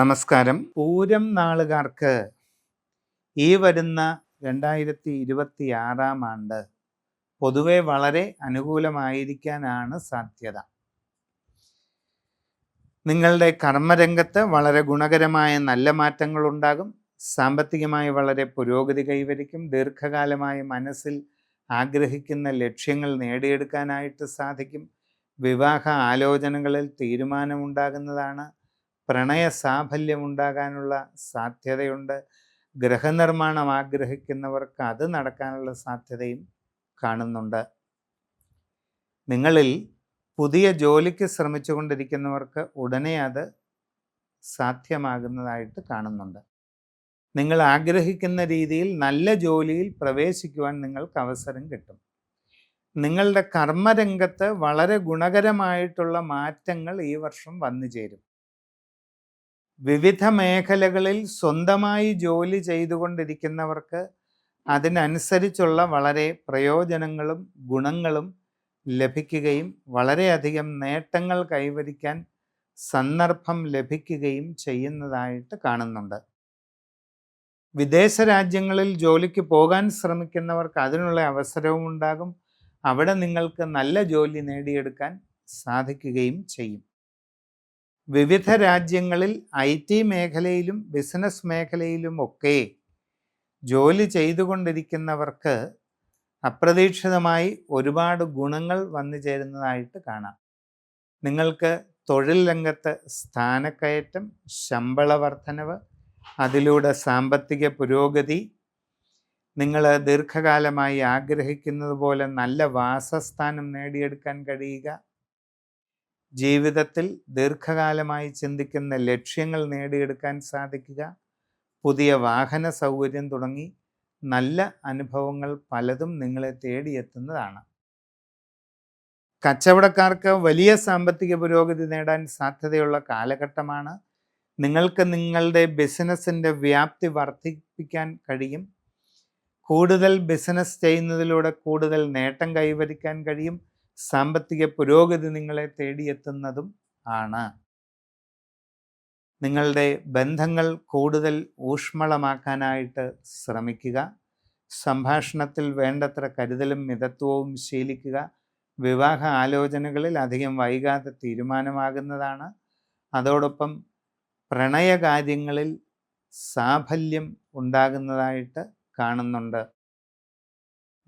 നമസ്കാരം. പൂരം നാളുകാർക്ക് ഈ വരുന്ന രണ്ടായിരത്തി ഇരുപത്തി ആറാം ആണ്ട് പൊതുവെ വളരെ അനുകൂലമായിരിക്കാനാണ് സാധ്യത. നിങ്ങളുടെ കർമ്മരംഗത്ത് വളരെ ഗുണകരമായ നല്ല മാറ്റങ്ങൾ ഉണ്ടാകും സാമ്പത്തികമായി വളരെ പുരോഗതി കൈവരിക്കും. ദീർഘകാലമായി മനസ്സിൽ ആഗ്രഹിക്കുന്ന ലക്ഷ്യങ്ങൾ നേടിയെടുക്കാനായിട്ട് സാധിക്കും. വിവാഹ ആലോചനകളിൽ തീരുമാനമുണ്ടാകുന്നതാണ് പ്രണയ സാഫല്യമുണ്ടാകാനുള്ള സാധ്യതയുണ്ട്. ഗ്രഹനിർമ്മാണം ആഗ്രഹിക്കുന്നവർക്ക് അത് നടക്കാനുള്ള സാധ്യതയും കാണുന്നുണ്ട്. നിങ്ങളിൽ പുതിയ ജോലിക്ക് ശ്രമിച്ചുകൊണ്ടിരിക്കുന്നവർക്ക് ഉടനെ അത് സാധ്യമാകുന്നതായിട്ട് കാണുന്നുണ്ട്. നിങ്ങൾ ആഗ്രഹിക്കുന്ന രീതിയിൽ നല്ല ജോലിയിൽ പ്രവേശിക്കുവാൻ നിങ്ങൾക്ക് അവസരം കിട്ടും. നിങ്ങളുടെ കർമ്മരംഗത്ത് വളരെ ഗുണകരമായിട്ടുള്ള മാറ്റങ്ങൾ ഈ വർഷം വന്നു ചേരും വിവിധ മേഖലകളിൽ സ്വന്തമായി ജോലി ചെയ്തുകൊണ്ടിരിക്കുന്നവർക്ക് അതിനനുസരിച്ചുള്ള വളരെ പ്രയോജനങ്ങളും ഗുണങ്ങളും ലഭിക്കുകയും വളരെയധികം നേട്ടങ്ങൾ കൈവരിക്കാൻ സന്ദർഭം ലഭിക്കുകയും ചെയ്യുന്നതായിട്ട് കാണുന്നുണ്ട്. വിദേശ രാജ്യങ്ങളിൽ ജോലിക്ക് പോകാൻ ശ്രമിക്കുന്നവർക്ക് അതിനുള്ള അവസരവും ഉണ്ടാകും. അവിടെ നിങ്ങൾക്ക് നല്ല ജോലി നേടിയെടുക്കാൻ സാധിക്കുകയും ചെയ്യും. വിവിധ രാജ്യങ്ങളിൽ ഐ ടി മേഖലയിലും ബിസിനസ് മേഖലയിലും ഒക്കെ ജോലി ചെയ്തുകൊണ്ടിരിക്കുന്നവർക്ക് അപ്രതീക്ഷിതമായി ഒരുപാട് ഗുണങ്ങൾ വന്നു ചേരുന്നതായിട്ട് കാണാം. നിങ്ങൾക്ക് തൊഴിൽ രംഗത്ത് സ്ഥാനക്കയറ്റം ശമ്പള വർധനവ് അതിലൂടെ സാമ്പത്തിക പുരോഗതി നിങ്ങൾ ദീർഘകാലമായി ആഗ്രഹിക്കുന്നത് പോലെ നല്ല വാസസ്ഥാനം നേടിയെടുക്കാൻ കഴിയുക ജീവിതത്തിൽ ദീർഘകാലമായി ചിന്തിക്കുന്ന ലക്ഷ്യങ്ങൾ നേടിയെടുക്കാൻ സാധിക്കുക. പുതിയ വാഹന സൗകര്യം തുടങ്ങി നല്ല അനുഭവങ്ങൾ പലതും നിങ്ങളെ തേടിയെത്തുന്നതാണ്. കച്ചവടക്കാർക്ക് വലിയ സാമ്പത്തിക പുരോഗതി നേടാൻ സാധ്യതയുള്ള കാലഘട്ടമാണ്. നിങ്ങൾക്ക് നിങ്ങളുടെ ബിസിനസ്സിന്റെ വ്യാപ്തി വർദ്ധിപ്പിക്കാൻ കഴിയും. കൂടുതൽ ബിസിനസ് ചെയ്യുന്നതിലൂടെ കൂടുതൽ നേട്ടം കൈവരിക്കാൻ കഴിയും. സാമ്പത്തിക പുരോഗതി നിങ്ങളെ തേടിയെത്തുന്നതും ആണ്. നിങ്ങളുടെ ബന്ധങ്ങൾ കൂടുതൽ ഊഷ്മളമാക്കാനായിട്ട് ശ്രമിക്കുക. സംഭാഷണത്തിൽ വേണ്ടത്ര കരുതലും മിതത്വവും ശീലിക്കുക. വിവാഹ ആലോചനകളിൽ അധികം വൈകാതെ തീരുമാനമാകുന്നതാണ്. അതോടൊപ്പം പ്രണയകാര്യങ്ങളിൽ സാഫല്യം ഉണ്ടാകുന്നതായിട്ട് കാണുന്നുണ്ട്.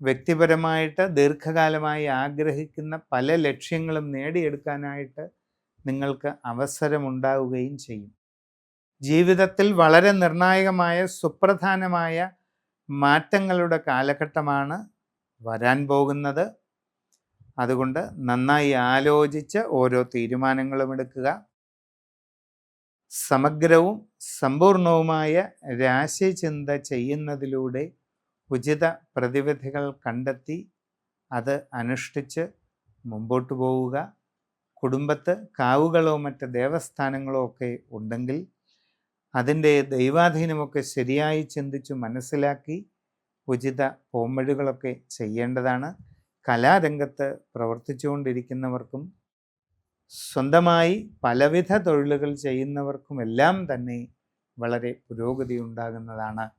വ്യക്തിപരമായിട്ട് ദീർഘകാലമായി ആഗ്രഹിക്കുന്ന പല ലക്ഷ്യങ്ങളും നേടിയെടുക്കാനായിട്ട് നിങ്ങൾക്ക് അവസരമുണ്ടാവുകയും ചെയ്യും. ജീവിതത്തിൽ വളരെ നിർണായകമായ സുപ്രധാനമായ മാറ്റങ്ങളുടെ കാലഘട്ടമാണ് വരാൻ പോകുന്നത്. അതുകൊണ്ട് നന്നായി ആലോചിച്ച് ഓരോ തീരുമാനങ്ങളും എടുക്കുക. സമഗ്രവും സമ്പൂർണവുമായ രാശിചിന്ത ചെയ്യുന്നതിലൂടെ ഉചിത പ്രതിവിധികൾ കണ്ടെത്തി അത് അനുഷ്ഠിച്ച് മുമ്പോട്ട് പോവുക. കുടുംബത്ത് കാവുകളോ മറ്റ് ദേവസ്ഥാനങ്ങളോ ഒക്കെ ഉണ്ടെങ്കിൽ അതിന്റെ ദൈവാധീനമൊക്കെ ശരിയായി ചിന്തിച്ച് മനസ്സിലാക്കി ഉചിത പോംവഴികളൊക്കെ ചെയ്യേണ്ടതാണ്. കലാരംഗത്ത് പ്രവർത്തിച്ചുകൊണ്ടിരിക്കുന്നവർക്കും സ്വന്തമായി പലവിധ തൊഴിലുകൾ ചെയ്യുന്നവർക്കും എല്ലാം തന്നെ വളരെ പുരോഗതി ഉണ്ടാകുന്നതാണ്